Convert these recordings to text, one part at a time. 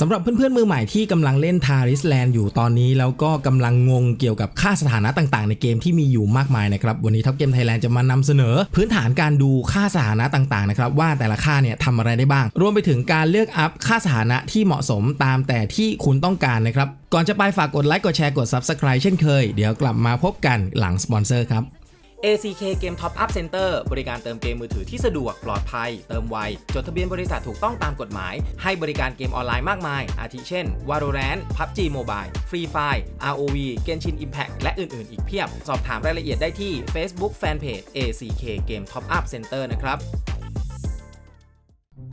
สำหรับเพื่อนๆมือใหม่ที่กำลังเล่น Taris Land อยู่ตอนนี้ แล้วก็กำลังงงเกี่ยวกับค่าสถานะต่างๆ ในเกมที่มีอยู่มากมายนะครับ วันนี้ท็อปเกมไทยแลนด์จะมานำเสนอ พื้นฐานการดูค่าสถานะต่างๆนะครับว่าแต่ละค่าเนี่ยทำอะไรได้บ้าง รวมไปถึงการเลือกอัพค่าสถานะที่เหมาะสมตามแต่ที่คุณต้องการนะครับก่อนจะไปฝากกดไลค์กดแชร์กด Subscribe เช่นเคย เดี๋ยวกลับมาพบกันหลังสปอนเซอร์ครับ ACK Game Top Up Center บริการเติมเกมมือถือที่สะดวกปลอดภัย เติมไว จดทะเบียนบริษัทถูกต้องตามกฎหมาย ให้บริการเกมออนไลน์มากมาย อาทิเช่น Valorant PUBG Mobile Free Fire ROV Genshin Impact และอื่น ๆ อีกเพียบ สอบถามรายละเอียดได้ที่ Facebook Fanpage ACK Game Top Up Center นะครับ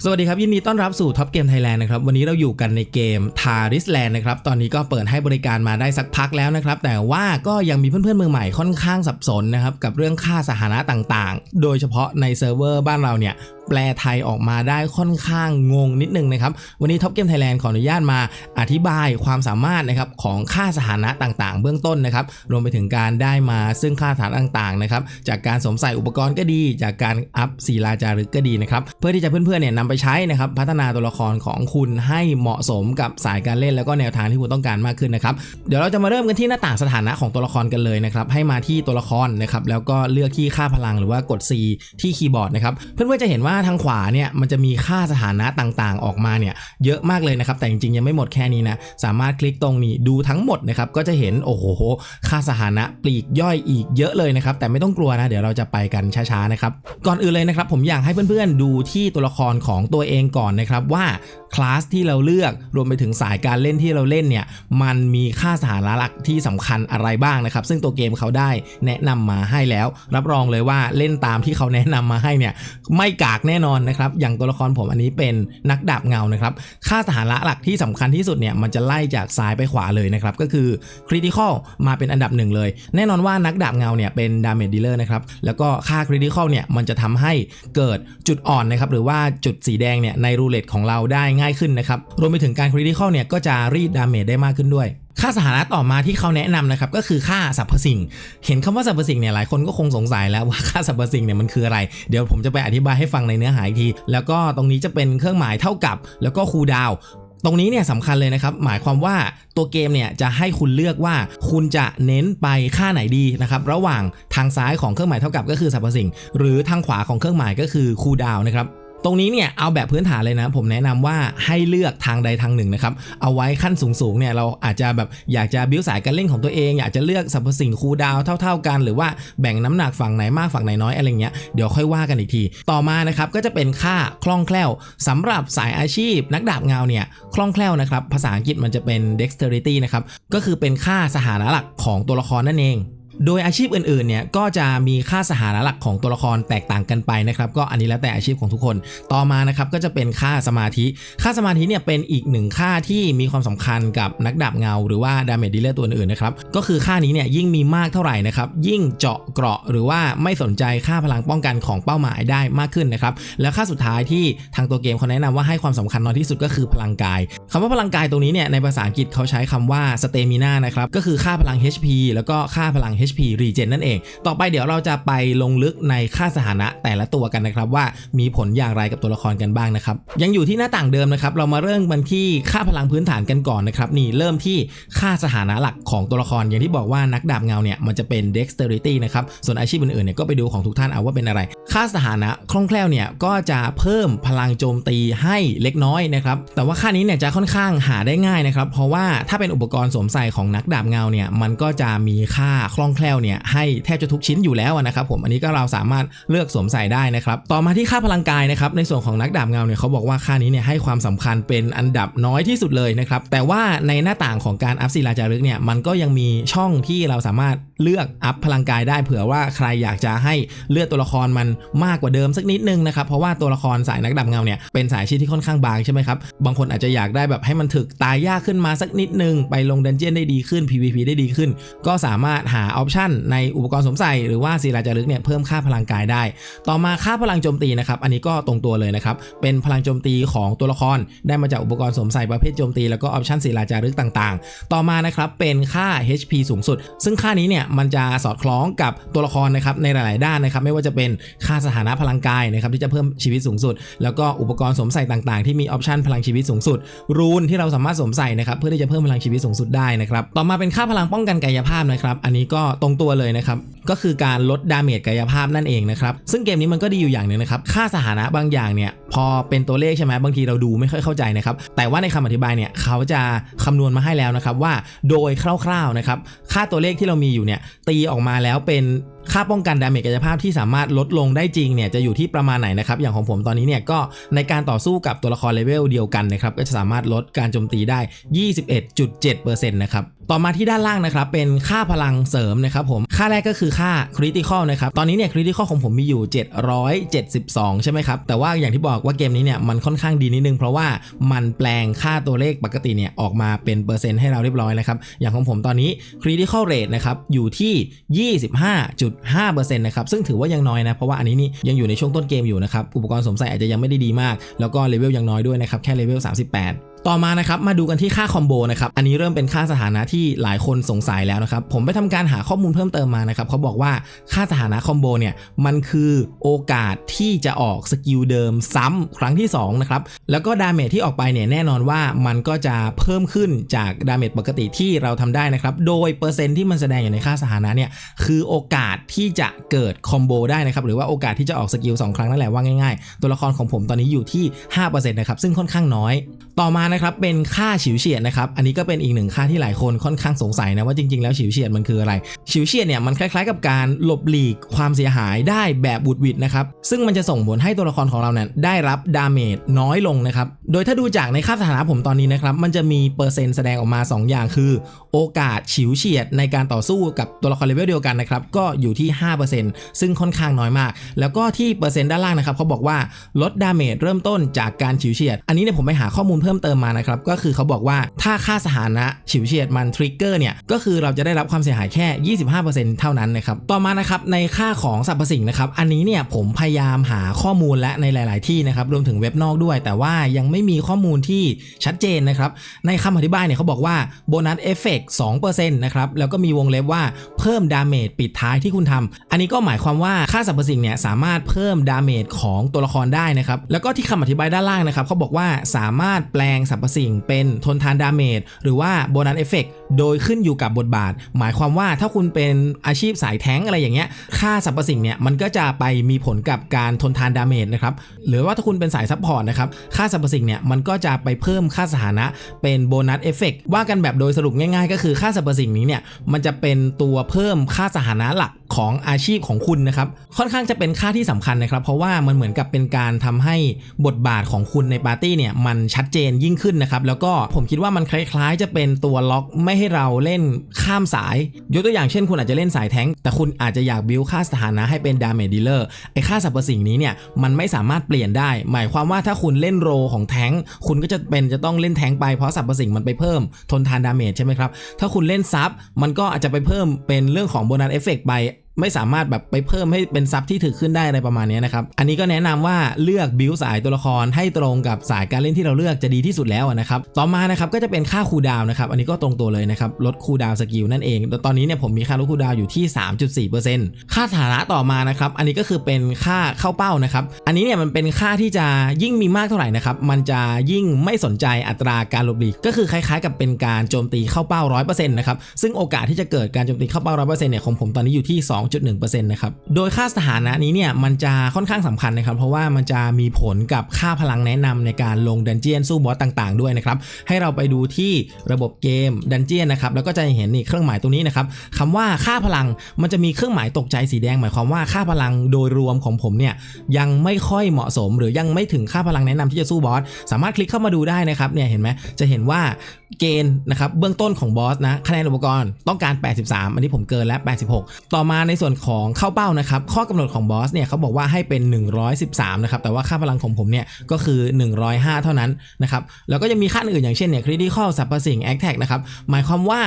สวัสดีครับ ยินดีต้อนรับสู่ท็อปเกมไทยแลนด์นะครับ วันนี้เราอยู่กันในเกมทาริสแลนด์นะครับ ตอนนี้ก็เปิดให้บริการมาได้สักพักแล้วนะครับ แต่ว่าก็ยังมีเพื่อนๆมือใหม่ค่อนข้างสับสนนะครับ กับเรื่องค่าสถานะต่างๆ โดยเฉพาะในเซิร์ฟเวอร์บ้านเราเนี่ย แปลไทยออกมาได้ค่อนข้างงงนิดนึงนะครับ วันนี้ท็อปเกมไทยแลนด์ขออนุญาตมาอธิบายความสามารถนะครับของค่าสถานะต่างๆ เบื้องต้นนะครับ รวมไปถึงการได้มาซึ่งค่าสถานะต่างๆนะครับ จากการสวมใส่อุปกรณ์ก็ดี จากการอัพศิลาจารึกก็ดีนะครับ เพื่อที่จะเพื่อนๆเนี่ยนำไปใช้นะครับ พัฒนาตัวละครของคุณให้เหมาะสมกับสายการเล่นแล้วก็แนวทางที่คุณต้องการมากขึ้นนะครับ เดี๋ยวเราจะมาเริ่มกันที่หน้าต่างสถานะของตัวละครกันเลยนะครับ ให้มาที่ตัวละครนะครับ แล้วก็เลือกที่ค่าพลังหรือว่ากด C ที่คีย์บอร์ดนะครับ เพื่อนๆจะเห็นว่าทางขวาเนี่ยมันจะมีค่าสถานะต่างๆ ออกมาเนี่ยเยอะมากเลยนะครับ แต่จริงๆยังไม่หมดแค่นี้นะ สามารถคลิกตรงนี้ดูทั้งหมดนะครับ ก็จะเห็นโอ้โห ค่าสถานะปลีกย่อยอีกเยอะเลยนะครับ แต่ไม่ต้องกลัวนะ เดี๋ยวเราจะไปกันช้าๆนะครับ ก่อนอื่นเลยนะครับ ผมอยากให้เพื่อนๆดูที่ตัวละครของตัวเองก่อนนะครับว่าคลาสที่เราเลือกรวมไปถึงสายการเล่นที่เราเล่นเนี่ยมันมีค่าสถานะหลักที่สำคัญอะไรบ้างนะครับ ซึ่งตัวเกมเขาได้แนะนำมาให้แล้ว รับรองเลยว่าเล่นตามที่เขาแนะนำมาให้เนี่ยไม่กากแน่นอนนะครับ อย่างตัวละครผมอันนี้เป็นนักดาบเงานะครับ ค่าสถานะหลักที่สำคัญที่สุดเนี่ยมันจะไล่จากซ้ายไปขวาเลยนะครับ ก็คือคริติคอลมาเป็นอันดับหนึ่งเลย แน่นอนว่านักดาบเงาเนี่ยเป็นดาเมจดีลเลอร์นะครับ แล้วก็ค่าคริติคอลเนี่ยมันจะทำให้เกิดจุดอ่อนนะครับ หรือว่าจุดสีแดงเนี่ยในรูเล็ตของเราได้ง่ายขึ้นนะครับ รวมไปถึงการคริติคอลเนี่ยก็จะรีดดาเมจได้มากขึ้นด้วย ค่าสถานะต่อมาที่เขาแนะนำนะครับก็คือค่าสรรพสิ่ง เห็นคำว่าสรรพสิ่งเนี่ยหลายคนก็คงสงสัยแล้วว่าค่าสรรพสิ่งเนี่ยมันคืออะไร เดี๋ยวผมจะไปอธิบายให้ฟังในเนื้อหาอีกที แล้วก็ตรงนี้จะเป็นเครื่องหมายเท่ากับ แล้วก็คูดาวตรงนี้เนี่ยสำคัญเลยนะครับ หมายความว่าตัวเกมเนี่ยจะให้คุณเลือกว่าคุณจะเน้นไปค่าไหนดีนะครับระหว่างทางซ้ายของเครื่องหมายเท่ากับก็คือสรรพสิ่ง หรือทางขวาของเครื่องหมายก็คือคูดาวนะครับ ตรงนี้เนี่ยเอาแบบพื้นฐานเลยนะ ผมแนะนำว่าให้เลือกทางใดทางหนึ่งนะครับ เอาไว้ขั้นสูงๆเนี่ยเราอาจจะแบบอยากจะบิ้วสายการเล่นของตัวเอง อยากจะเลือกสรรพสิ่งคูดาวเท่า ๆกัน หรือว่าแบ่งน้ำหนักฝั่งไหนมากฝั่งไหนน้อยอะไรเงี้ยเดี๋ยวค่อยว่ากันอีกที ต่อมานะครับก็จะเป็นค่าคล่องแคล่วสำหรับสายอาชีพ นักดาบเงาเนี่ยคล่องแคล่วนะครับภาษาอังกฤษมันจะเป็น dexterity นะครับก็คือเป็นค่าสถานะหลักของตัวละครนั่นเอง โดยอาชีพอื่นๆเนี่ยก็จะมีค่าสถานะหลักของตัวละครแตกต่างกันไปนะครับ ก็อันนี้แล้วแต่อาชีพของทุกคน ต่อมานะครับก็จะเป็นค่าสมาธิ ค่าสมาธิเนี่ยเป็นอีกหนึ่งค่าที่มีความสำคัญกับนักดาบเงา หรือว่าดาเมจดีลเลอร์ตัวอื่นๆนะครับก็คือค่านี้เนี่ยยิ่งมีมากเท่าไหร่นะครับยิ่งเจาะเกราะหรือว่าไม่สนใจค่าพลังป้องกันของเป้าหมายได้มากขึ้นนะครับแล้วค่าสุดท้ายที่ทางตัวเกมเขาแนะนำว่าให้ความสำคัญน้อยที่สุดก็คือพลังกายคำว่าพลังกายตรงนี้เนี่ยในภาษาอังกฤษเขาใช้คำว่าสเตมินานะครับก็คือค่าพลัง HP แล้วก็ค่าพลัง HP regen นั่นเอง ต่อไปเดี๋ยวเราจะไปลงลึกในค่าสถานะแต่ละตัวกันนะครับ ว่ามีผลอย่างไรกับตัวละครกันบ้างนะครับ ยังอยู่ที่หน้าต่างเดิมนะครับ เรามาเริ่มกันที่ค่าพลังพื้นฐานกันก่อนนะครับ นี่เริ่มที่ค่าสถานะหลักของตัวละคร อย่างที่บอกว่านักดาบเงาเนี่ยมันจะเป็น dexterity นะครับ ส่วนอาชีพอื่นๆเนี่ยก็ไปดูของทุกท่านเอาว่าเป็นอะไร ค่าสถานะคล่องแคล่วเนี่ยก็จะเพิ่มพลังโจมตีให้เล็กน้อยนะครับ แต่ว่าค่านี้เนี่ยจะค่อนข้างหาได้ง่ายนะครับ เพราะว่าถ้าเป็นอุปกรณ์สวมใส่ของนักดาบเงาเนี่ยมันก็จะมีค่าคล่องแคล่วเนี่ยให้แทบจะทุกชิ้นอยู่แล้วนะครับผมอันนี้ก็เราสามารถเลือกสวมใส่ได้นะครับต่อมาที่ค่าพลังกายนะครับในส่วนของนักดาบเงาเนี่ยเขาบอกว่าค่านี้เนี่ยให้ความสำคัญเป็นอันดับน้อยที่สุดเลยนะครับแต่ว่าในหน้าต่างของการอัพศิลาจารึกเนี่ยมันก็ยังมีช่องที่เราสามารถเลือกอัพพลังกายได้เผื่อว่าใครอยากจะให้เลือดตัวละครมันมากกว่าเดิมสักนิดนึงนะครับเพราะว่าตัวละครสายนักดาบเงาเนี่ยเป็นสายชีพที่ค่อนข้างบางใช่ไหมครับบางคนอาจจะอยากได้แบบให้มันถึกตายยากขึ้นมาสักนิดนึง ไปลงดันเจี้ยนได้ดีขึ้น PVP ได้ดีขึ้น ก็สามารถหาออปชันในอุปกรณ์สวมใส่หรือว่าศิลาจารึกเนี่ยเพิ่มค่าพลังกายได้ ต่อมาค่าพลังโจมตีนะครับอันนี้ก็ตรงตัวเลยนะครับเป็นพลังโจมตีของตัวละคร ได้มาจากอุปกรณ์สวมใส่ประเภทโจมตีแล้วก็ออปชันศิลาจารึกต่างๆ ต่อมานะครับเป็นค่า HP สูงสุด ซึ่งค่านี้เนี่ยมันจะสอดคล้องกับตัวละครนะครับในหลาย ๆ ด้านนะครับไม่ว่าจะเป็นค่าค่าสถานะพลังกายนะครับที่จะเพิ่มชีวิตสูงสุด แล้วก็อุปกรณ์สวมใส่ต่างๆ ที่มีออปชันพลังชีวิตสูงสุด รูนที่เราสามารถสวมใส่นะครับเพื่อที่จะเพิ่มพลังชีวิตสูงสุดได้นะครับต่อมาเป็นค่าพลังป้องกันกายภาพนะครับอันนี้ก็ตรงตัวเลยนะครับก็คือการลดดาเมจกายภาพนั่นเองนะครับ ซึ่งเกมนี้มันก็ดีอยู่อย่างหนึ่งนะครับ ค่าสถานะบางอย่างเนี่ยพอเป็นตัวเลขใช่ไหมบางทีเราดูไม่ค่อยเข้าใจนะครับ แต่ว่าในคำอธิบายเนี่ยเขาจะคำนวณมาให้แล้วนะครับว่าโดยคร่าวๆนะครับค่าตัวเลขที่เรามีอยู่เนี่ยตีออกมาแล้วเป็นค่าป้องกันดาเมจกายภาพที่สามารถลดลงได้จริงเนี่ยจะอยู่ที่ประมาณไหนนะครับ อย่างของผมตอนนี้เนี่ยก็ในการต่อสู้กับตัวละครเลเวลเดียวกันนะครับก็จะสามารถลดการโจมตีได้ 21.7%นะครับต่อมาที่ด้านล่างนะครับเป็นค่าพลังเสริมนะครับผมค่าแรกก็คือค่าคริติคอลนะครับ ตอนนี้เนี่ยคริติคอลของผมมีอยู่ 772 ใช่ไหมครับ แต่ว่าอย่างที่บอกว่าเกมนี้เนี่ยมันค่อนข้างดีนิดนึง เพราะว่ามันแปลงค่าตัวเลขปกติเนี่ยออกมาเป็นเปอร์เซ็นต์ให้เราเรียบร้อยนะครับ อย่างของผมตอนนี้ critical rate นะครับอยู่ที่ 25.5%นะครับ ซึ่งถือว่ายังน้อยนะ เพราะว่าอันนี้นี่ยังอยู่ในช่วงต้นเกมอยู่นะครับ อุปกรณ์สวมใส่อาจจะยังไม่ได้ดีมาก แล้วก็เลเวลยังน้อยด้วยนะครับ แค่เลเวล38 ต่อมานะครับมาดูกันที่ค่าคอมโบนะครับอันนี้เริ่มเป็นค่าสถานะที่หลายคนสงสัยแล้วนะครับผมไปทำการหาข้อมูลเพิ่มเติมมานะครับเขาบอกว่าค่าสถานะคอมโบเนี่ยมันคือโอกาสที่จะออกสกิลเดิมซ้ำครั้งที่2นะครับแล้วก็ดาเมจที่ออกไปเนี่ยแน่นอนว่ามันก็จะเพิ่มขึ้นจากดาเมจปกติที่เราทำได้นะครับโดยเปอร์เซ็นต์ที่มันแสดงอยู่ในค่าสถานะเนี่ยคือโอกาสที่จะเกิดคอมโบได้นะครับหรือว่าโอกาสที่จะออกสกิลสองครั้งนั่นแหละว่าง่ายๆ ตัวละครของผมตอนนี้อยู่ที่5%นะครับซึ่งค่อนข้างน้อย ต่อมานะครับเป็นค่าฉิวเฉียดนะครับอันนี้ก็เป็นอีกหนึ่งค่าที่หลายคนค่อนข้างสงสัยนะว่าจริงๆแล้วฉิวเฉียดมันคืออะไรฉิวเฉียดเนี่ยมันคล้ายๆ กับการหลบหลีกความเสียหายได้แบบบุดวิดนะครับซึ่งมันจะส่งผลให้ตัวละครของเราเนี่ยได้รับดาเมจน้อยลงนะครับโดยถ้าดูจากในค่าสถานะผมตอนนี้นะครับมันจะมีเปอร์เซ็นต์แสดงออกมา 2 อย่างคือ โอกาสฉิวเฉียดในการต่อสู้กับตัวละครเลเวลเดียวกันนะครับก็อยู่ที่ 5%ซึ่งค่อนข้างน้อยมาก แล้วก็ที่เปอร์เซ็นต์ด้านล่างนะครับเขาบอกว่าลดดาเมจเริ่มต้นจากการฉิวเฉียด อันนี้เนี่ยผมไปหาข้อมูลเพิ่มเติมมานะครับก็คือเขาบอกว่าถ้าค่าสถานะฉิวเฉียดมันทริกเกอร์เนี่ยก็คือเราจะได้รับความเสียหายแค่ 25%เท่านั้นนะครับต่อมานะครับในค่าของสรรพสิ่งนะครับอันนี้เนี่ยผมพยายามหาข้อมูลและในหลาย ๆ ที่นะครับรวมถึงเว็บนอกด้วย แต่ว่ายังไม่มีข้อมูลที่ชัดเจนนะครับในคำอธิบายเนี่ยเขาบอกว่าโบนัสเอฟเฟกต์2%นะครับแล้วก็มีวงเล็บว่าเพิ่มดาเมจปิดท้ายที่คุณทำอันนี้ก็หมายความว่าค่าสรรพสิ่งเนี่ยสามารถเพิ่มดาเมจของตัวละครได้นะครับแล้วก็ที่คำอธิบายด้านล่างนะครับเขาบอกว่าสามารถแปลงสรรพสิ่งเป็นทนทานดาเมจหรือว่าโบนัสเอฟเฟกต์ โดยขึ้นอยู่กับบทบาท หมายความว่าถ้าคุณเป็นอาชีพสายแท้งอะไรอย่างเงี้ย ค่าสรรพสิ่งเนี่ยมันก็จะไปมีผลกับการทนทานดาเมจนะครับ หรือว่าถ้าคุณเป็นสายซัพพอร์ตนะครับ ค่าสรรพสิ่งเนี่ยมันก็จะไปเพิ่มค่าสถานะเป็นโบนัสเอฟเฟกต์ว่ากันแบบโดยสรุปง่ายๆ ก็คือค่าสรรพสิ่งนี้เนี่ยมันจะเป็นตัวเพิ่มค่าสถานะหลักของอาชีพของคุณนะครับ ค่อนข้างจะเป็นค่าที่สำคัญนะครับ เพราะว่ามันเหมือนกับเป็นการทำให้บทบาทของคุณในปาร์ตี้เนี่ยมันชัดเจนยิ่งขึ้นนะครับ แล้วก็ผมคิดว่ามันคล้ายๆ จะเป็นตัวล็อกไม่ใให้เราเล่นข้ามสาย ยกตัวอย่างเช่นคุณอาจจะเล่นสายแท้งแต่คุณอาจจะอยากบิลค่าสถานะให้เป็นดาเมจดีลเลอร์ไอค่าสรรพสิ่งนี้เนี่ยมันไม่สามารถเปลี่ยนได้ หมายความว่าถ้าคุณเล่นโรของแท้งคุณก็จะเป็นจะต้องเล่นแท้งไปเพราะสรรพสิ่งมันไปเพิ่มทนทานดาเมจใช่ไหมครับถ้าคุณเล่นซับมันก็อาจจะไปเพิ่มเป็นเรื่องของโบนัสเอฟเฟกไป ไม่สามารถแบบไปเพิ่มให้เป็นซับที่ถือขึ้นได้อะไรประมาณนี้นะครับ อันนี้ก็แนะนำว่าเลือกบิวสายตัวละครให้ตรงกับสายการเล่นที่เราเลือกจะดีที่สุดแล้วนะครับ ต่อมานะครับก็จะเป็นค่าคูดาวนะครับ อันนี้ก็ตรงตัวเลยนะครับลดคูดาวสกิลนั่นเอง ตอนนี้เนี่ยผมมีค่าลดคูดาวอยู่ที่ 3.4%ค่าฐานะต่อมานะครับ อันนี้ก็คือเป็นค่าเข้าเป้านะครับ อันนี้เนี่ยมันเป็นค่าที่จะยิ่งมีมากเท่าไหร่นะครับ มันจะยิ่งไม่สนใจอัตราการหลบหลีก ก็คือคล้ายๆ กับเป็นการโจมตีเข้าเป้า 100%นะครับ ซึ่งโอกาสที่จะเกิดการโจมตีเข้าเป้า 100%เนี่ยของผมตอนนี้อยู่ที่2.1%นะครับโดยค่าสถานะนี้เนี่ยมันจะค่อนข้างสำคัญนะครับ เพราะว่ามันจะมีผลกับค่าพลังแนะนำในการลงดันเจียนสู้บอสต่างๆ ด้วยนะครับให้เราไปดูที่ระบบเกมดันเจียนนะครับแล้วก็จะเห็นนี่เครื่องหมายตรงนี้นะครับคำว่าค่าพลังมันจะมีเครื่องหมายตกใจสีแดง หมายความว่าค่าพลังโดยรวมของผมเนี่ยยังไม่ค่อยเหมาะสม หรือยังไม่ถึงค่าพลังแนะนำที่จะสู้บอสสามารถคลิกเข้ามาดูได้นะครับเนี่ยเห็นไหมจะเห็นว่าเกณฑ์นะครับเบื้องต้นของบอสนะคะแนนอุปกรณ์ต้องการ 83 อันนี้ผมเกินแล้ว 86 ต่อมาในในส่วนของเข้าเป้านะครับข้อกำหนดของบอสเนี่ยเขาบอกว่าให้เป็น 113นะครับแต่ว่าค่าพลังของผมเนี่ยก็คือ 105 เท่านั้นนะครับแล้วก็ยังมีค่าอื่นอย่างเช่นเนี่ยคริติคอลสัพพสิ่งแอคแท็กนะครับหมายความว่า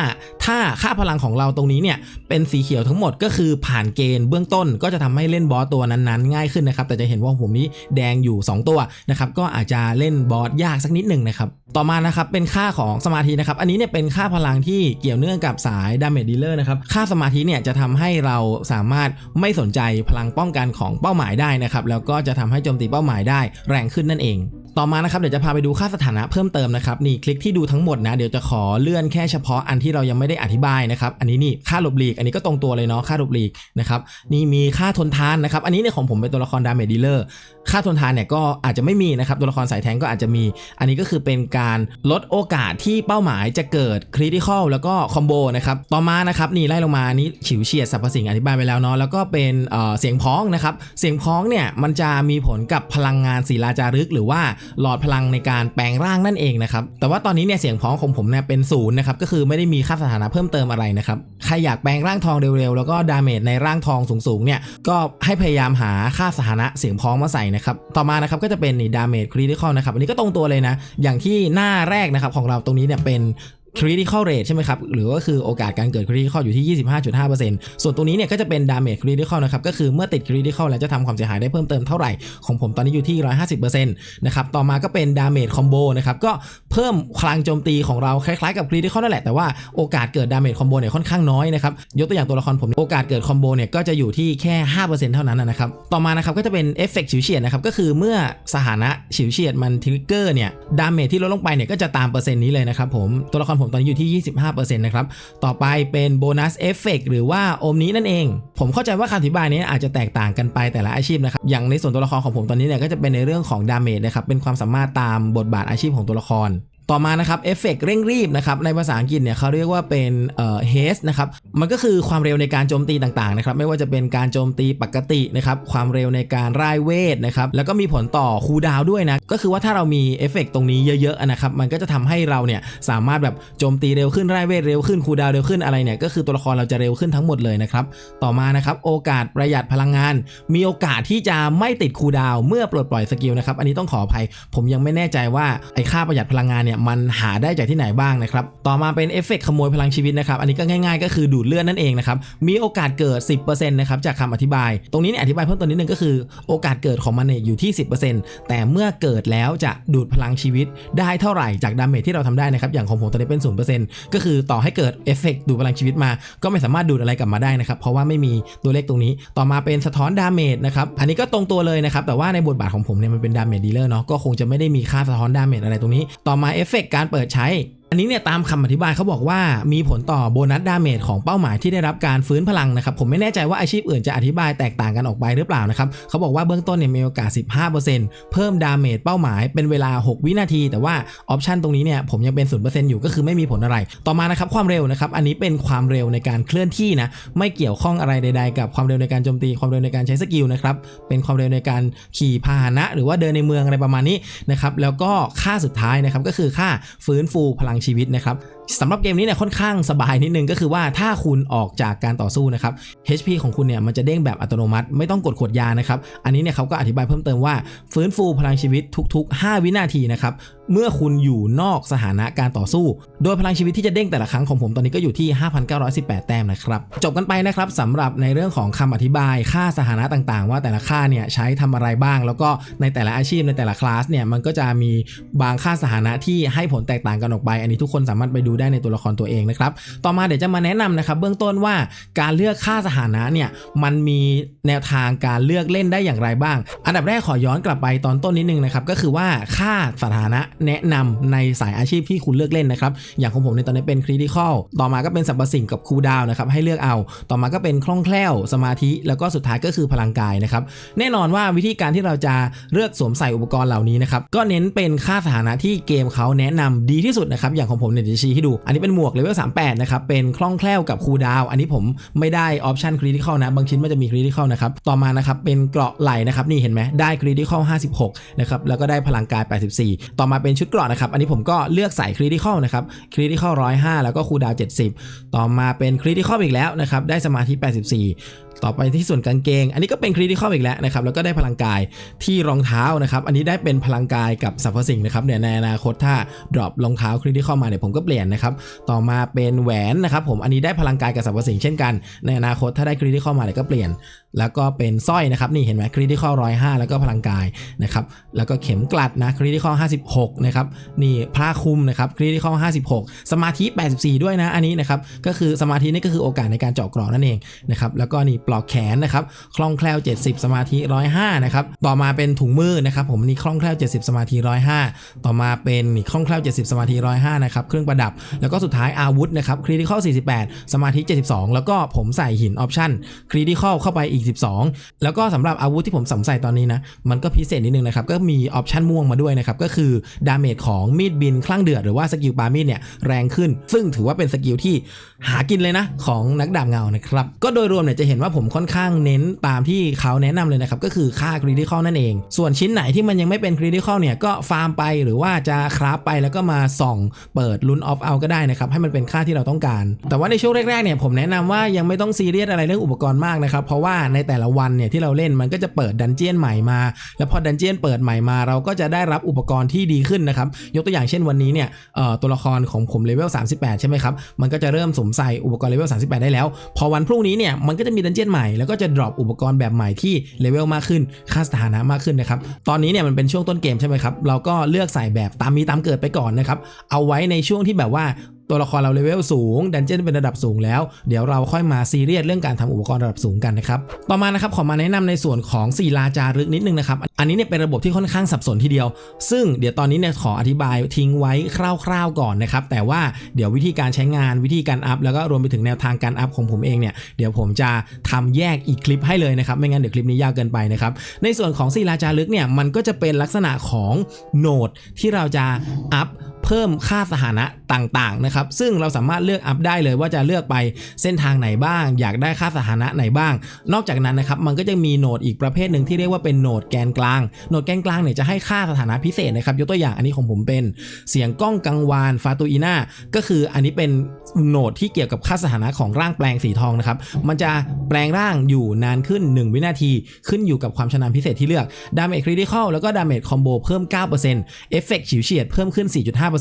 ถ้าค่าพลังของเราตรงนี้เนี่ยเป็นสีเขียวทั้งหมดก็คือผ่านเกณฑ์เบื้องต้นก็จะทำให้เล่นบอสตัวนั้นๆ ง่ายขึ้นนะครับแต่จะเห็นว่าผมนี้แดงอยู่ 2 ตัวนะครับก็อาจจะเล่นบอสยากสักนิดหนึ่งนะครับต่อมานะครับเป็นค่าของสมาธินะครับอันนี้เนี่ยเป็นค่าพลังที่เกี่ยวเนื่องกับสายดาเมจดีลเลอร์นะครับค่าสมาธิเนี่ยจะทำให้เราสามารถไม่สนใจพลังป้องกันของเป้าหมายได้นะครับแล้วก็จะทำให้โจมตีเป้าหมายได้แรงขึ้นนั่นเอง ต่อมานะครับเดี๋ยวจะพาไปดูค่าสถานะเพิ่มเติมนะครับนี่คลิกที่ดูทั้งหมดนะเดี๋ยวจะขอเลื่อนแค่เฉพาะอันที่เรายังไม่ได้อธิบายนะครับอันนี้นี่ค่าหลบหลีกอันนี้ก็ตรงตัวเลยเนาะค่าหลบหลีกนะครับนี่มีค่าทนทานนะครับอันนี้เนี่ยของผมเป็นตัวละครดาเมจดีลเลอร์ค่าทนทานเนี่ยก็อาจจะไม่มีนะครับตัวละครสายแทงก็อาจจะมี อันนี้ก็คือเป็นการลดโอกาสที่เป้าหมายจะเกิดคริติคอลแล้วก็คอมโบนะครับต่อมานะครับนี่ไล่ลงมานี่ฉิวเฉียดสรรพสิ่งอธิบายไปแล้วเนาะแล้วก็เป็นเอ่อเสียงพ้องนะครับเสียงพ้องเนี่ยมันจะมีผลกับพลังงานศิลาจารึกหรือว่าหลอดพลังในการแปลงร่างนั่นเองนะครับ แต่ว่าตอนนี้เนี่ยเสียงพ้องของผมเนี่ยเป็นศูนย์นะครับ ก็คือไม่ได้มีค่าสถานะเพิ่มเติมอะไรนะครับ ใครอยากแปลงร่างทองเร็วๆ แล้วก็ดาเมจในร่างทองสูงๆ เนี่ย ก็ให้พยายามหาค่าสถานะเสียงพ้องมาใส่นะครับ ต่อมานะครับก็จะเป็นนี่ดาเมจคริติคอลนะครับ อันนี้ก็ตรงตัวเลยนะ อย่างที่หน้าแรกนะครับของเราตรงนี้เนี่ยเป็น critical rate ใช่ไหมครับ หรือว่าคือโอกาสการเกิด critical อยู่ที่ 25.5%ส่วนตรงนี้เนี่ยก็จะเป็น damage critical นะครับ ก็คือเมื่อติด critical แล้วจะทำความเสียหายได้เพิ่มเติมเท่าไหร่ ของผมตอนนี้อยู่ที่ 150%นะครับ ต่อมาก็เป็น damage combo นะครับ ก็เพิ่มพลังโจมตีของเราคล้ายๆกับ critical นั่นแหละ แต่ว่าโอกาสเกิด damage combo เนี่ยค่อนข้างน้อยนะครับ ยกตัวอย่างตัวละครผมโอกาสเกิด combo เนี่ยก็จะอยู่ที่แค่ 5%เท่านั้นนะครับ ต่อมานะครับก็จะเป็นเอฟเฟกต์ฉิวเฉียดนะครับ ก็คือเมื่อสถานะฉิวเฉียดมันทริกเกอร์เนี่ยดาเมจที่ลดลงไปเนี่ยก็จะตามเปอร์เซ็นต์นี้เลยนะครับผมตัวละครผมตอนนี้อยู่ที่ 25%นะครับต่อไปเป็นโบนัสเอฟเฟกหรือว่าอมนี้นั่นเอง ผมเข้าใจว่าคำอธิบายนี้อาจจะแตกต่างกันไปแต่ละอาชีพนะครับอย่างในส่วนตัวละครของผมตอนนี้เนี่ยก็จะเป็นในเรื่องของดาเมจนะครับเป็นความสามารถตามบทบาทอาชีพของตัวละคร ต่อมานะครับเอฟเฟกเร่งรีบนะครับในภาษาอังกฤษเนี่ยเขาเรียกว่าเป็นเอ่อ haste นะครับมันก็คือความเร็วในการโจมตีต่างๆนะครับไม่ว่าจะเป็นการโจมตีปกตินะครับความเร็วในการร่ายเวทนะครับแล้วก็มีผลต่อคูดาวด้วยนะก็คือว่าถ้าเรามีเอฟเฟกตรงนี้เยอะๆนะครับมันก็จะทำให้เราเนี่ยสามารถแบบโจมตีเร็วขึ้นร่ายเวทเร็วขึ้นคูดาวเร็วขึ้นอะไรเนี่ยก็คือตัวละครเราจะเร็วขึ้นทั้งหมดเลยนะครับต่อมานะครับโอกาสประหยัดพลังงาน มีโอกาสที่จะไม่ติดคูดาวเมื่อปลดปล่อยสกิลนะครับอันนี้ต้องขออภัย ผมยังไม่แน่ใจว่าไอ้ค่าประหยัดพลังงานเนี่ยมันหาได้จากที่ไหนบ้างนะครับต่อมาเป็นเอฟเฟกต์ขโมยพลังชีวิตนะครับอันนี้ก็ง่าย ๆ ก็คือดูดเลือดนั่นเองนะครับมีโอกาสเกิด 10%นะครับจากคำอธิบาย ตรงนี้เนี่ยอธิบายเพิ่มติมนิดนึงก็คือโอกาสเกิดของมันเนี่ยอยู่ที่ 10%แต่เมื่อเกิดแล้วจะดูดพลังชีวิตได้เท่าไหร่จากดาเมจที่เราทำได้นะครับอย่างของผมตอนนี้เป็น 0%ก็คือต่อให้เกิดเอฟเฟกต์ดูดพลังชีวิตมา ก็ไม่สามารถดูดอะไรกลับมาได้นะครับเพราะว่าไม่มีตัวเลขตรงนี้ ต่อมาเป็นสะท้อนดาเมจนะครับอันนี้ก็ตรงตัวเลยนะครับแต่ว่าในบทบาทของผมเนี่ยมันเป็นดาเมจดีเลอร์เนาะก็คงจะไม่ได้มีค่าสะท้อนดาเมจอะไรตรงนี้ ต่อมาเอฟเฟกต์การเปิดใช้ อันนี้เนี่ยตามคำอธิบายเขาบอกว่ามีผลต่อโบนัสดาเมจของเป้าหมายที่ได้รับการฟื้นพลังนะครับผมไม่แน่ใจว่าอาชีพอื่นจะอธิบายแตกต่างกันออกไปหรือเปล่านะครับเขาบอกว่าเบื้องต้นเนี่ยมีโอกาส 15%เพิ่มดาเมจเป้าหมายเป็นเวลา 6 วินาที แต่ว่าออปชันตรงนี้เนี่ยผมยังเป็น 0%อยู่ก็คือไม่มีผลอะไร ต่อมานะครับความเร็วนะครับอันนี้เป็นความเร็วในการเคลื่อนที่นะไม่เกี่ยวข้องอะไรใด ๆ กับความเร็วในการโจมตีความเร็วในการใช้สกิลนะครับเป็นความเร็วในการขี่พาหนะ หรือว่าเดินในเมืองอะไรประมาณนี้นะครับแล้วก็ค่าสุดท้ายนะครับก็คือค่าฟื้นฟูพลังชีวิตนะครับสำหรับเกมนี้เนี่ยค่อนข้างสบายนิดนึงก็คือว่าถ้าคุณออกจากการต่อสู้นะครับ HP ของคุณเนี่ยมันจะเด้งแบบอัตโนมัติ ไม่ต้องกดขวดยานะครับ อันนี้เนี่ยเขาก็อธิบายเพิ่มเติมว่าฟื้นฟูพลังชีวิตทุก ๆ 5 วินาทีนะครับเมื่อคุณอยู่นอกสถานะการต่อสู้ โดยพลังชีวิตที่จะเด้งแต่ละครั้งของผมตอนนี้ก็อยู่ที่ 5,918 แต้มนะครับ จบกันไปนะครับสำหรับในเรื่องของคำอธิบายค่าสถานะต่างๆ ว่าแต่ละค่าเนี่ยใช้ทำอะไรบ้าง แล้วก็ในแต่ละอาชีพในแต่ละคลาสเนี่ยมันก็จะมีบางค่าสถานะที่ให้ผลแตกต่างกันออกไป อันนี้ทุกคนสามารถไปดูได้ในตัวละครตัวเองนะครับต่อมาเดี๋ยวจะมาแนะนำนะครับเบื้องต้นว่าการเลือกค่าสถานะเนี่ยมันมีแนวทางการเลือกเล่นได้อย่างไรบ้าง อันดับแรกขอย้อนกลับไปตอนต้นนิดนึงนะครับก็คือว่าค่าสถานะแนะนำในสายอาชีพที่คุณเลือกเล่นนะครับ อย่างของผมในตอนนี้เป็นคริติคอลต่อมาก็เป็นสรรพสิ่งกับคูดาวนะครับให้เลือกเอา ต่อมาก็เป็นคล่องแคล่ว สมาธิ แล้วก็สุดท้ายก็คือพลังกายนะครับ แน่นอนว่าวิธีการที่เราจะเลือกสวมใส่อุปกรณ์เหล่านี้นะครับ ก็เน้นเป็นค่าสถานะที่เกมเขาแนะนำดีที่สุดนะครับ อย่างของผมเนี่ยเดี๋ยวจะชี้ให้ดู อันนี้เป็นหมวกเลเวล38 นะครับ เป็นคล่องแคล่วกับคูดาว อันนี้ผมไม่ได้ออปชันคริติคอลนะ บางชิ้นมันจะมีคริติคอลนะครับ ต่อมานะครับ เป็นเกราะไหล่นะครับ นี่เห็นไหมได้คริติคอล56 นะครับ แล้วก็ได้พลังกาย 84 ต่อมาเป็นชุดเกราะนะครับ อันนี้ผมก็เลือกใส่คริติคอลนะครับคริติคอล105แล้วก็คูดาวน์70ต่อมาเป็นคริติคอลอีกแล้วนะครับ ได้สมาธิ84 ต่อไปที่ส่วนกางเกง อันนี้ก็เป็นคริติคอลอีกแล้วนะครับ แล้วก็ได้พลังกายที่รองเท้านะครับ อันนี้ได้เป็นพลังกายกับสรรพสิ่งนะครับเนี่ยในอนาคตถ้าดรอปรองเท้าคริติคอลมาเนี่ยผมก็เปลี่ยนนะครับ ต่อมาเป็นแหวนนะครับผม อันนี้ได้พลังกายกับสรรพสิ่งเช่นกัน ในอนาคตถ้าได้คริติคอลมาเนี่ยก็เปลี่ยน แล้วก็เป็นสร้อยนะครับ นี่เห็นไหมคริติคอลร้อยห้าแล้วก็พลังกายนะครับ แล้วก็เข็มกลัดนะคริติคอล56นะครับ นี่ผ้าคลุมนะครับคริติคอล56สมาธิ84ด้วยนะ อันนี้นะครับ ก็คือสมาธินี่ก็คือโอกาสในการเจาะกรอบนั่นเองนะครับ แล้วก็นี่ปลอกแขนนะครับคล่องแคล่ว 70 สมาธิ 105 นะครับ ต่อมาเป็นถุงมือนะครับผมนี่คล่องแคล่ว 70 สมาธิ 105 ต่อมาเป็นนี่คล่องแคล่ว 70 สมาธิ 105 นะครับ เครื่องประดับ แล้วก็สุดท้ายอาวุธนะครับคริติคอล 48 สมาธิ 72 แล้วก็ผมใส่หินออปชั่นคริติคอลเข้าไปอีก 12 แล้วก็สำหรับอาวุธที่ผมสวมใส่ตอนนี้นะ มันก็พิเศษนิดนึงนะครับ ก็มีออปชั่นม่วงมาด้วยนะครับ ก็คือดาเมจของมีดบินคลั่งเดือดหรือว่าสกิลปามีดเนี่ยแรงขึ้น ซึ่งถือว่าเป็นสกิลที่หากินเลยนะของนักดาบเงานะครับ ก็โดยรวมเนี่ยจะเห็นว่าผมค่อนข้างเน้นตามที่เขาแนะนำเลยนะครับก็คือค่าคริติคอลนั่นเอง ส่วนชิ้นไหนที่มันยังไม่เป็นคริติคอลเนี่ยก็ฟาร์มไปหรือว่าจะคราฟไปแล้วก็มาส่องเปิดลุ้นออฟเอาก็ได้นะครับให้มันเป็นค่าที่เราต้องการ แต่ว่าในช่วงแรกๆเนี่ยผมแนะนำว่ายังไม่ต้องซีเรียสอะไรเรื่องอุปกรณ์มากนะครับเพราะว่าในแต่ละวันเนี่ยที่เราเล่นมันก็จะเปิดดันเจียนใหม่มา แล้วพอดันเจียนเปิดใหม่มาเราก็จะได้รับอุปกรณ์ที่ดีขึ้นนะครับยกตัวอย่างเช่นวันนี้เนี่ยตัวละครของผมเลเวล38 ใช่ไหมครับมันก็จะเริ่มสมใส่อุปกรณ์เลเวล38 ได้แล้ว พอวันพรุ่งนี้เนี่ยมันก็จะมีดันเจียนใหม่แล้วก็จะดรอปอุปกรณ์แบบใหม่ที่เลเวลมากขึ้นค่าสถานะมากขึ้นนะครับตอนนี้เนี่ยมันเป็นช่วงต้นเกมใช่ไหมครับเราก็เลือกใส่แบบตามมีตามเกิดไปก่อนนะครับเอาไว้ในช่วงที่แบบว่า ตัวละครเราเลเวลสูงดันเจียนเป็นระดับสูงแล้ว เดี๋ยวเราค่อยมาซีเรียสเรื่องการทำอุปกรณ์ระดับสูงกันนะครับ ต่อมานะครับขอมาแนะนำในส่วนของศิลาจารึกนิดนึงนะครับ อันนี้เนี่ยเป็นระบบที่ค่อนข้างสับสนทีเดียว ซึ่งเดี๋ยวตอนนี้เนี่ยขออธิบายทิ้งไว้คร่าวๆก่อนนะครับ แต่ว่าเดี๋ยววิธีการใช้งานวิธีการอัพแล้วก็รวมไปถึงแนวทางการอัพของผมเองเนี่ยเดี๋ยวผมจะทำแยกอีกคลิปให้เลยนะครับ ไม่งั้นเดี๋ยวคลิปนี้ยาวเกินไปนะครับ ในส่วนของศิลาจารึกเนี่ยมันก็จะเป็นลักษณะของโหนดที่เราจะอัพ เพิ่มค่าสถานะต่างๆนะครับซึ่งเราสามารถเลือกอัพได้เลยว่าจะเลือกไปเส้นทางไหนบ้าง อยากได้ค่าสถานะไหนบ้าง นอกจากนั้นนะครับมันก็จะมีโหนดอีกประเภทหนึ่งที่เรียกว่าเป็นโหนดแกนกลางโหนดแกนกลางเนี่ยจะให้ค่าสถานะพิเศษนะครับยกตัวอย่างอันนี้ของผมเป็นเสียงกล้องกังวานฟาตูอีนาก็คืออันนี้เป็นโหนดที่เกี่ยวกับค่าสถานะของร่างแปลงสีทองนะครับมันจะแปลงร่างอยู่นานขึ้น 1 วินาที ขึ้นอยู่กับความชำนาญพิเศษที่เลือกดาเมจคริติคอลแล้วก็ดาเมจคอมโบเพิ่ม 9%เอฟเฟกต์ฉิวเฉียดเพิ่มขึ้น 4.5%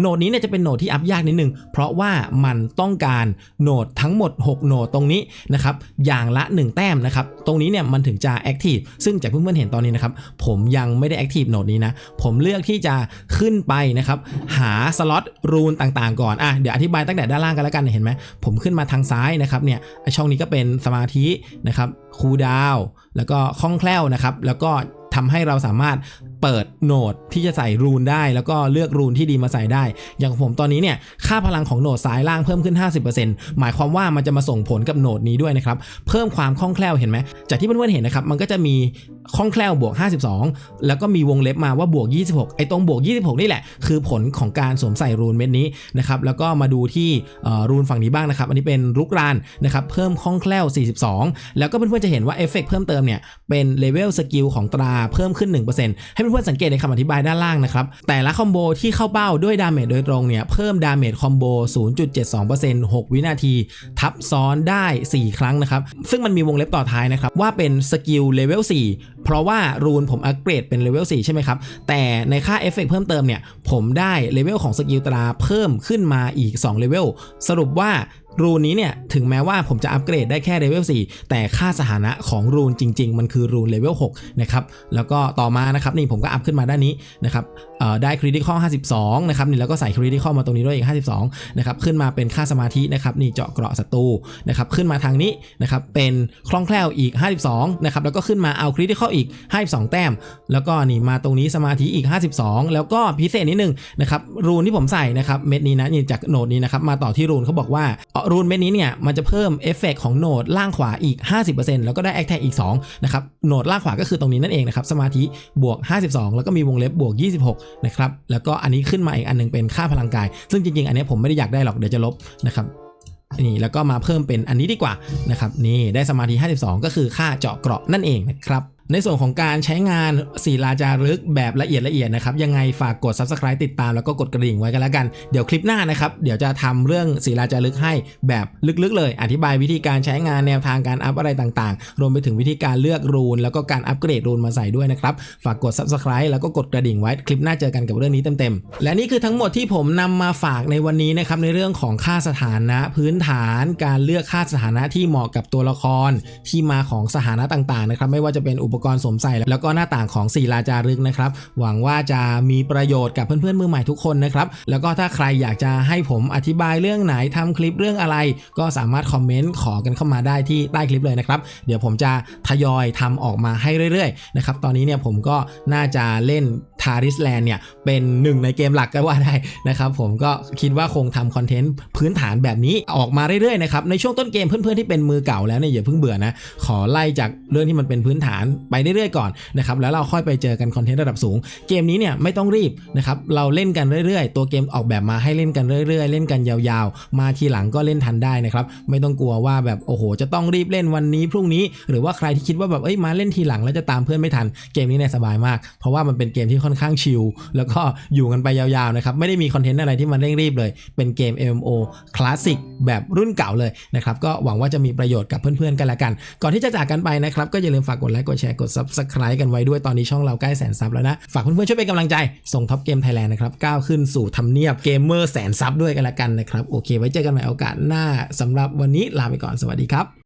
โหนดนี้เนี่ยจะเป็นโหนดที่อัพยากนิดนึง เพราะว่ามันต้องการโหนดทั้งหมด 6โหนดตรงนี้นะครับอย่างละ 1 แต้มนะครับตรงนี้เนี่ยมันถึงจะแอคทีฟซึ่งจากเพื่อนๆเห็นตอนนี้นะครับผมยังไม่ได้แอคทีฟโหนดนี้นะผมเลือกที่จะขึ้นไปนะครับหาสล็อตรูนต่างๆ ก่อนอะเดี๋ยวอธิบายตั้งแต่ด้านล่างกันแล้วกันเห็นไหมผมขึ้นมาทางซ้ายนะครับเนี่ยช่องนี้ก็เป็นสมาธินะครับคูดาวแล้วก็คล่องแคล่วนะครับแล้วก็ ทำให้เราสามารถเปิดโหนดที่จะใส่รูนได้ แล้วก็เลือกรูนที่ดีมาใส่ได้ อย่างของผมตอนนี้เนี่ยค่าพลังของโหนดซ้ายล่างเพิ่มขึ้น 50%หมายความว่ามันจะมาส่งผลกับโหนดนี้ด้วยนะครับเพิ่มความคล่องแคล่วเห็นไหมจากที่เพื่อนๆเห็นนะครับมันก็จะมี คล่องแคล่วบวก 52 แล้วก็มีวงเล็บมาว่าบวก 26 ไอ้ตรงบวก 26 นี่แหละ คือผลของการสวมใส่รูนเม็ดนี้นะครับ แล้วก็มาดูที่รูนฝั่งนี้บ้างนะครับ อันนี้เป็นรุกรานนะครับ เพิ่มคล่องแคล่ว 42 แล้วก็เพื่อนๆจะเห็นว่าเอฟเฟกต์เพิ่มเติมเนี่ย เป็นเลเวลสกิลของตราเพิ่มขึ้น 1%ให้เพื่อนๆสังเกตในคำอธิบายด้านล่างนะครับ แต่ละคอมโบที่เข้าเป้าด้วยดาเมจโดยตรงเนี่ย เพิ่มดาเมจคอมโบ 0.72% 6 วินาที ทับซ้อนได้ 4 ครั้งนะครับ ซึ่งมันมีวงเล็บต่อท้ายนะครับว่าเป็นสกิลเลเวล4 เพราะว่ารูนผมอัปเกรดเป็นเลเวล4ใช่ไหมครับ แต่ในค่าเอฟเฟกต์เพิ่มเติมเนี่ย ผมได้เลเวลของสกิลตราเพิ่มขึ้นมาอีก2เลเวลสรุปว่า รูนนี้เนี่ยถึงแม้ว่าผมจะอัปเกรดได้แค่เลเวล4แต่ค่าสถานะของรูนจริง ๆ มันคือรูนเลเวล6นะครับแล้วก็ต่อมานะครับนี่ผมก็อัพขึ้นมาด้านนี้นะครับได้คริติคอล52นะครับนี่แล้วก็ใส่คริติคอลมาตรงนี้ด้วยอีก 52นะครับขึ้นมาเป็นค่าสมาธินะครับนี่เจาะเกราะศัตรูนะครับขึ้นมาทางนี้นะครับเป็นคล่องแคล่วอีก 52นะครับแล้วก็ขึ้นมาเอาคริติคอลอีก 52 แต้ม แล้วก็นี่มาตรงนี้สมาธิอีก 52 แล้วก็พิเศษนิดนึงนะครับรูนที่ผมใส่นะครับเม็ดนี้นะนี่จากโหนดนี้นะครับมาต่อที่รูนเขาบอกว่ารูนเม็ดนี้เนี่ยมันจะเพิ่มเอฟเฟกของโหนดล่างขวาอีก 50%แล้วก็ได้แอคแท็กอีก2นะครับโหนดล่างขวาก็คือตรงนี้นั่นเองนะครับสมาธิบวก 52 แล้วก็มีวงเล็บบวก 26นะครับแล้วก็อันนี้ขึ้นมาอีกอันหนึงเป็นค่าพลังกาย ซึ่งจริงๆ อันนี้ผมไม่ได้อยากได้หรอกเดี๋ยวจะลบนะครับนี่แล้วก็มาเพิ่มเป็นอันนี้ดีกว่านะครับนี่ได้สมาธิ 52 ก็คือค่าเจาะเกราะนั่นเองนะครับ ในส่วนของการใช้งานศิลาจารึกแบบละเอียดละเอียดนะครับ ยังไงฝากกด subscribe ติดตามแล้วก็กดกระดิ่งไว้กันแล้วกัน เดี๋ยวคลิปหน้านะครับ เดี๋ยวจะทำเรื่องศิลาจารึกให้แบบลึกๆเลย อธิบายวิธีการใช้งานแนวทางการอัพอะไรต่างๆ รวมไปถึงวิธีการเลือกรูน แล้วก็การอัปเกรดรูนมาใส่ด้วยนะครับ ฝากกด subscribe แล้วก็กดกระดิ่งไว้ คลิปหน้าเจอกันกับเรื่องนี้เต็มๆ และนี่คือทั้งหมดที่ผมนำมาฝากในวันนี้นะครับ ในเรื่องของค่าสถานะพื้นฐาน การเลือกค่าสถานะที่เหมาะกับตัวละคร ที่มาของสถานะต่างๆนะครับ ไม่ว่าจะเป็นอุปปกรณ์สวมใส่แล้วก็หน้าต่างของศิลาจารึกนะครับ หวังว่าจะมีประโยชน์กับเพื่อนๆมือใหม่ทุกคนนะครับ แล้วก็ถ้าใครอยากจะให้ผมอธิบายเรื่องไหนทำคลิปเรื่องอะไร ก็สามารถคอมเมนต์ขอกันเข้ามาได้ที่ใต้คลิปเลยนะครับ เดี๋ยวผมจะทยอยทำออกมาให้เรื่อยๆนะครับ ตอนนี้เนี่ยผมก็น่าจะเล่นทาริสแลนเนี่ยเป็นหนึ่งในเกมหลักก็ว่าได้นะครับผมก็คิดว่าคงทำคอนเทนต์พื้นฐานแบบนี้ออกมาเรื่อยๆนะครับในช่วงต้นเกมเพื่อนๆที่เป็นมือเก่าแล้วเนี่ยอย่าเพิ่งเบื่อนะขอไล่จากเรื่องที่มันเป็นพื้นฐานไปเรื่อยๆก่อนนะครับแล้วเราค่อยไปเจอกันคอนเทนต์ระดับสูง เกมนี้เนี่ยไม่ต้องรีบนะครับเราเล่นกันเรื่อยๆ ตัวเกมออกแบบมาให้เล่นกันเรื่อย ๆ เล่นกันยาวๆ มาทีหลังก็เล่นทันได้นะครับไม่ต้องกลัวว่าแบบโอ้โห จะต้องรีบเล่นวันนี้พรุ่งนี้ หรือว่าใครที่คิดว่าแบบเอ้ยมาเล่นทีหลังแล้วจะตามเพื่อนไม่ทันเกมนี้เนี่ยสบายมาก เพราะว่ามันเป็นเกมที่ค่อนข้างชิลแล้วก็อยู่กันไปยาวๆนะครับไม่ได้มีคอนเทนต์อะไรที่มันเร่งรีบเลย เป็นเกม MMO คลาสสิกแบบรุ่นเก่าเลยนะครับก็หวังว่าจะมีประโยชน์กับเพื่อนๆกันละกัน ก่อนที่จะจากกันไปนะครับก็อย่าลืมฝากกดไลค์กดแชร์กด Subscribe กันไว้ด้วยตอนนี้ช่องเราใกล้แสนซับแล้วนะฝากเพื่อนๆช่วยเป็นกำลังใจส่งท็อปเกมไทยแลนด์นะครับก้าวขึ้นสู่ทำเนียบเกมเมอร์แสนซับด้วยกันละกันนะครับโอเค ไว้เจอกันใหม่โอกาสหน้าสำหรับวันนี้ลาไปก่อนสวัสดีครับ